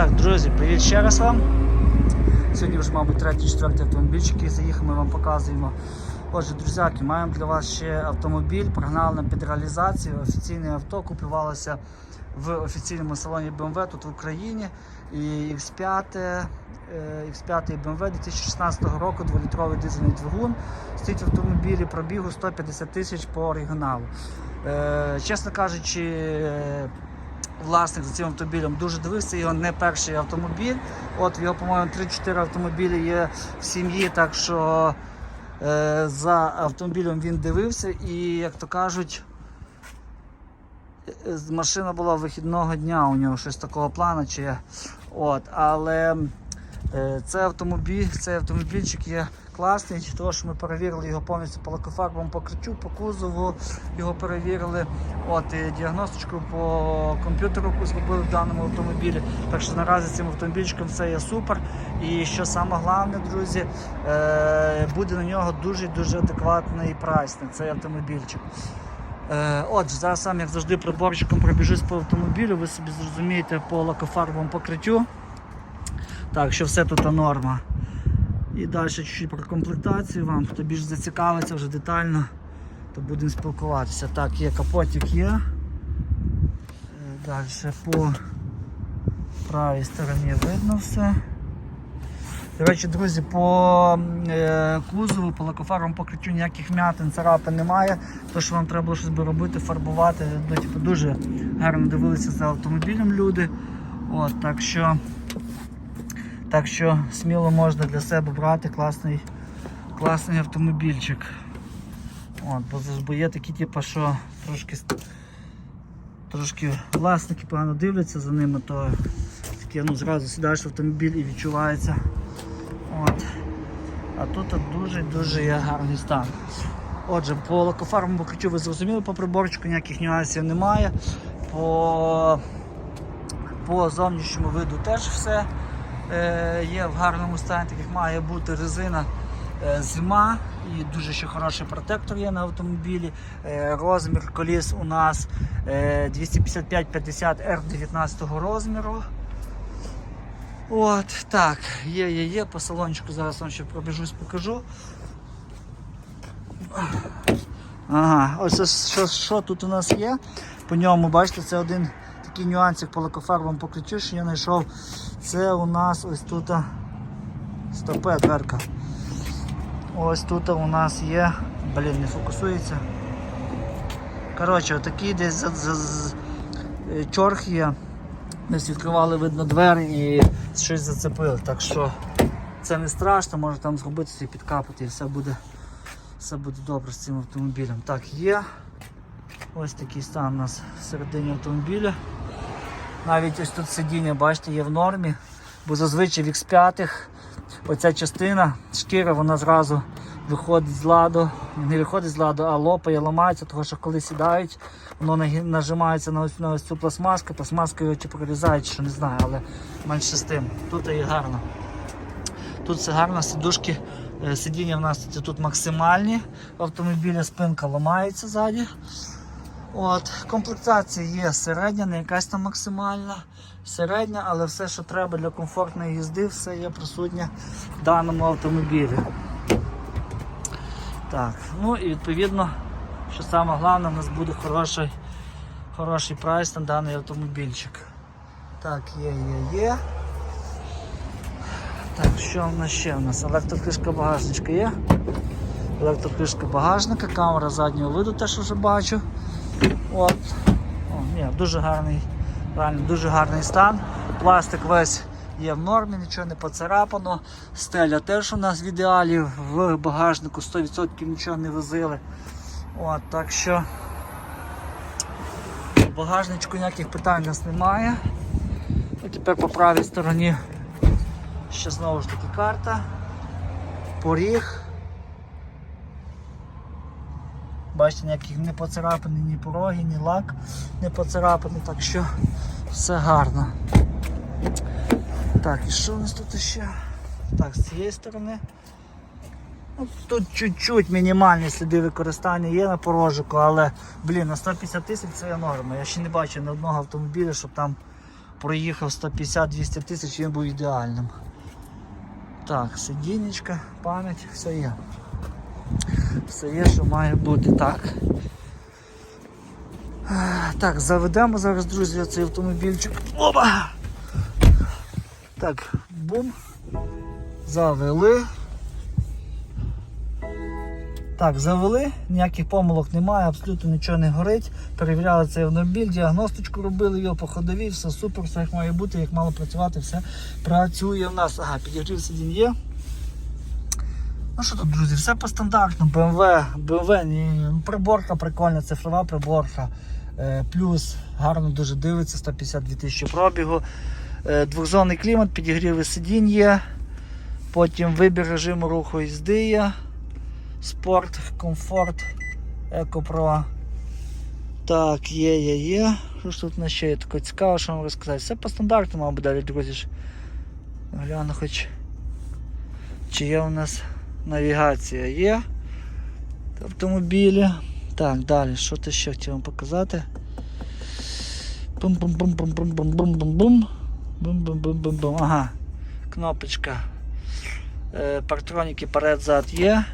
Так, друзі, привіт ще раз вам. Сьогодні вже, мабуть, третій, четвертий автомобільчик, який заїхав, ми вам показуємо. Отже, друзяки, маємо для вас ще автомобіль, прогнали на під реалізацію. Офіційне авто купувалося в офіційному салоні BMW тут в Україні. І X5, е, X5 BMW 2016 року, 2-літровий дизельний двигун. Стоїть в автомобілі пробігу 150 тисяч по оригіналу. Е, Чесно кажучи, е, власник за цим автомобілем дуже дивився, його не перший автомобіль. От його, по-моєму, 3-4 автомобілі є в сім'ї, так що е, за автомобілем він дивився і, як то кажуть, е, машина була вихідного дня у нього щось такого плану. Чи, от, але е, цей автомобіль, цей автомобільчик є класний, тому що ми перевірили його повністю по лакофарбовому покриттю, по кузову його перевірили. От, і діагностичку по комп'ютеру зробили в даному автомобілі. Так що наразі цим автомобільчиком все є супер. І що саме головне, друзі, е, буде на нього дуже дуже адекватний прайс на цей автомобільчик. Е, Отже, зараз сам, як завжди, приборчиком пробіжусь по автомобілю, ви собі зрозумієте по лакофарбовому покриттю. Так, що все тут норма. І далі чуть-чуть про комплектацію вам, хто більш зацікавиться вже детально, то будемо спілкуватися. Так, є капотик є. Далі по правій стороні видно все. До речі, друзі, по е, кузову, по лакофарбовому покриттю ніяких м'ятин, царапин немає. То, що вам треба було щось би робити, фарбувати, ну, типу, дуже гарно дивилися за автомобілем люди. От, так що так що сміло можна для себе брати класний, класний автомобільчик. От, бо, бо є такі, типу, що трошки, трошки власники погано дивляться за ними, то таке, ну, зразу сідаєш в автомобіль і відчувається. От. А тут дуже-дуже є гарний стан. Отже, по лакофарбовому покриттю ви зрозуміли, по приборчику ніяких нюансів немає. По, по зовнішньому виду теж все є в гарному стані, так як має бути резина е, зима і дуже ще хороший протектор є на автомобілі. Е, розмір коліс у нас е, 255-50 R 19 розміру. От, так, є, є, є, по салончику зараз вам ще пробіжусь, покажу. Ага, ось що, що тут у нас є. По ньому, бачите, це один такий нюансик по лакофарбовому покриттю, що я знайшов. Це у нас ось тут. Стопе, дверка. Ось тут у нас є. Блін, не фокусується. Коротше, отакий десь за, за, е, є. Десь відкривали видно двері і щось зацепили. Так що це не страшно, може там зробити собі підкапати і все буде, все буде добре з цим автомобілем. Так, є. Ось такий стан у нас всередині автомобіля. Навіть ось тут сидіння, бачите, є в нормі, бо зазвичай в X5 оця частина шкіра вона зразу виходить з ладу, не виходить з ладу, а лопає, ламається, тому що коли сідають, воно нажимається на ось, на ось цю пластмаску, пластмаска його чи прорізає, що не знаю, але менше з тим. Тут і гарно. Тут все гарно, сидушки, е, сидіння в нас тут максимальні, в автомобілі спинка ламається ззаді. От, комплектація є середня, не якась там максимальна. Середня, але все, що треба для комфортної їзди, все є присутнє в даному автомобілі. Так, ну і відповідно, що саме головне, у нас буде хороший, хороший прайс на даний автомобільчик. Так, є, є, є. Так, що в нас ще? У нас електрокришка багажничка є. Електрокришка багажника, камера заднього виду теж вже бачу. От. О, ні, дуже гарний, реально дуже гарний стан. Пластик весь є в нормі, нічого не поцарапано. Стеля теж у нас в ідеалі, в багажнику 100% нічого не возили. От, так що в багажничку ніяких питань у нас немає. І тепер по правій стороні ще знову ж таки карта, поріг. Бачите, ніяких не поцарапані ні пороги, ні лак не поцарапаний, так що все гарно. Так, і що у нас тут ще? Так, з цієї сторони. Ну, Тут чуть-чуть мінімальні сліди використання є на порожику, але блін, на 150 тисяч це є норма. Я ще не бачив ні одного автомобіля, щоб там проїхав 150-200 тисяч, він був ідеальним. Так, сидінечка, пам'ять, все є. Все є, що має бути так. Е, Так, заведемо зараз, друзі, цей автомобільчик. Опа! Так, бум. Завели. Так, завели, ніяких помилок немає, абсолютно нічого не горить. Перевіряли цей автомобіль, діагностичку робили його по ходовій, все супер, все як має бути, як мало працювати, все працює в нас. Ага, підігрів сидінь є. Ну що тут, друзі, все по стандартну. BMW, BMW, приборка прикольна, цифрова приборка. Е, плюс гарно дуже дивиться, 152 тисячі пробігу. Е, двохзонний клімат, підігріви сидінь є. Потім вибір режиму руху їзди є. Спорт, комфорт, екопро. Так, є, є, є. Що ж тут на ще є таке цікаво, що вам розказати. Все по стандарту, мабуть, далі, друзі. Гляну хоч. Чи є у нас навігація є автомобілі. Так, далі, що ти ще хотів вам показати? Бум-бум-бум-бум-бум-бум-бум-бум. Бум-бум-бум-бум-бум. Ага. Кнопочка. Е, Партроніки перед-зад є.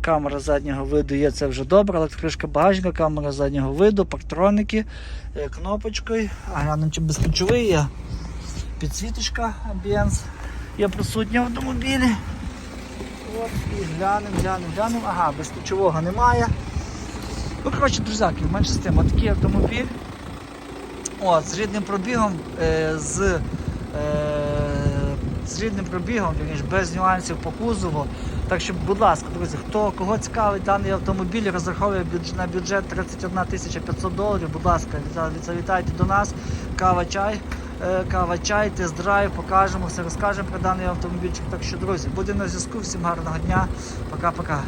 Камера заднього виду є, це вже добре, електришка багажника, камера заднього виду, партроники, е, кнопочкою. А глянемо, чи безключовий є. Підсвіточка, амбієнс є присутня в автомобілі. І глянемо, глянемо, глянемо. Ага, безключового немає. Ну, коротше, друзяки, менше з тим, отакий автомобіль. От, з рідним пробігом, е, з, е, з рідним пробігом, без нюансів по кузову. Так що, будь ласка, друзі, хто кого цікавить даний автомобіль, розраховує бюдж- на бюджет 31 тисяча 500 доларів, будь ласка, завітайте до нас, кава, чай. Е, Кава, чай, тест-драйв, покажемо, все розкажемо про даний автомобільчик. Так що, друзі, будемо на зв'язку. Всім гарного дня. Пока-пока.